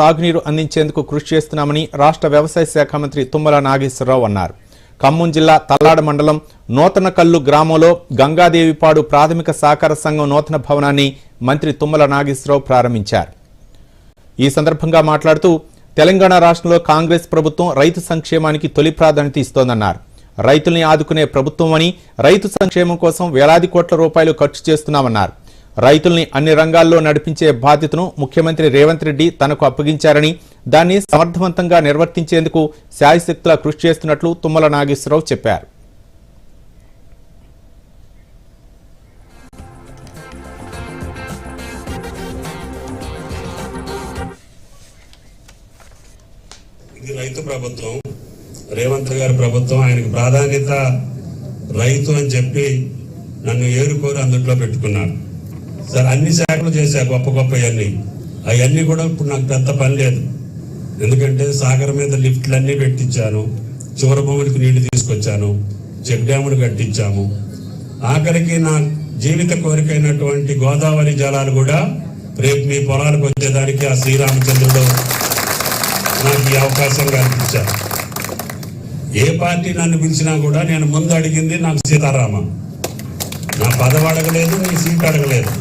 తాగునీరు అందించేందుకు కృషి చేస్తున్నామని రాష్ట్ర వ్యవసాయ శాఖ మంత్రి తుమ్మల నాగేశ్వరరావు అన్నారు. ఖమ్మం జిల్లా తల్లాడ మండలం నూతన కల్లు గ్రామంలో గంగాదేవిపాడు ప్రాథమిక సహకార సంఘం నూతన భవనాన్ని మంత్రి తుమ్మల నాగేశ్వరరావు ప్రారంభించారు. ఈ సందర్భంగా మాట్లాడుతూ తెలంగాణ రాష్ట్రంలో కాంగ్రెస్ ప్రభుత్వం రైతు సంక్షేమానికి తొలి ప్రాధాన్యత ఇస్తోందన్నారు. రైతుల్ని ఆదుకునే ప్రభుత్వం అని రైతు సంక్షేమం కోసం వేలాది కోట్ల రూపాయలు ఖర్చు చేస్తున్నామన్నారు. రైతుల్ని అన్ని రంగాల్లో నడిపించే బాధ్యతను ముఖ్యమంత్రి రేవంత్ రెడ్డి తనకు అప్పగించారని దాన్ని సమర్థవంతంగా నిర్వర్తించేందుకు శాయశక్తుల కృషి చేస్తున్నట్లు తుమ్మల నాగేశ్వరరావు చెప్పారు. ఇది రైతు ప్రభుత్వం రేవంత్ గారి ప్రభుత్వం ఆయనకు ప్రాధాన్యత రైతు అని చెప్పి నన్ను ఏరుకోరు అందుట్లో పెట్టుకున్నాను సరే అన్ని శాఖలు చేశా గొప్ప గొప్ప అవన్నీ అవన్నీ కూడా ఇప్పుడు నాకు పెద్ద పని లేదు. ఎందుకంటే సాగర్ మీద లిఫ్ట్లు అన్నీ పెట్టించాను చివరి భూములకు నీళ్ళు తీసుకొచ్చాను చెక్ డ్యాములు కట్టించాము. ఆఖరికి నా జీవిత కోరికైనటువంటి గోదావరి జలాలు కూడా రేపు మీ పొలాలకు వచ్చేదానికి ఆ శ్రీరామచంద్రుడు నాకు ఈ అవకాశం కల్పించారు. ఏ పార్టీ నన్ను పిలిచినా కూడా నేను ముందు అడిగింది నాకు సీతారామ నా పదవి అడగలేదు నీ సీట్ అడగలేదు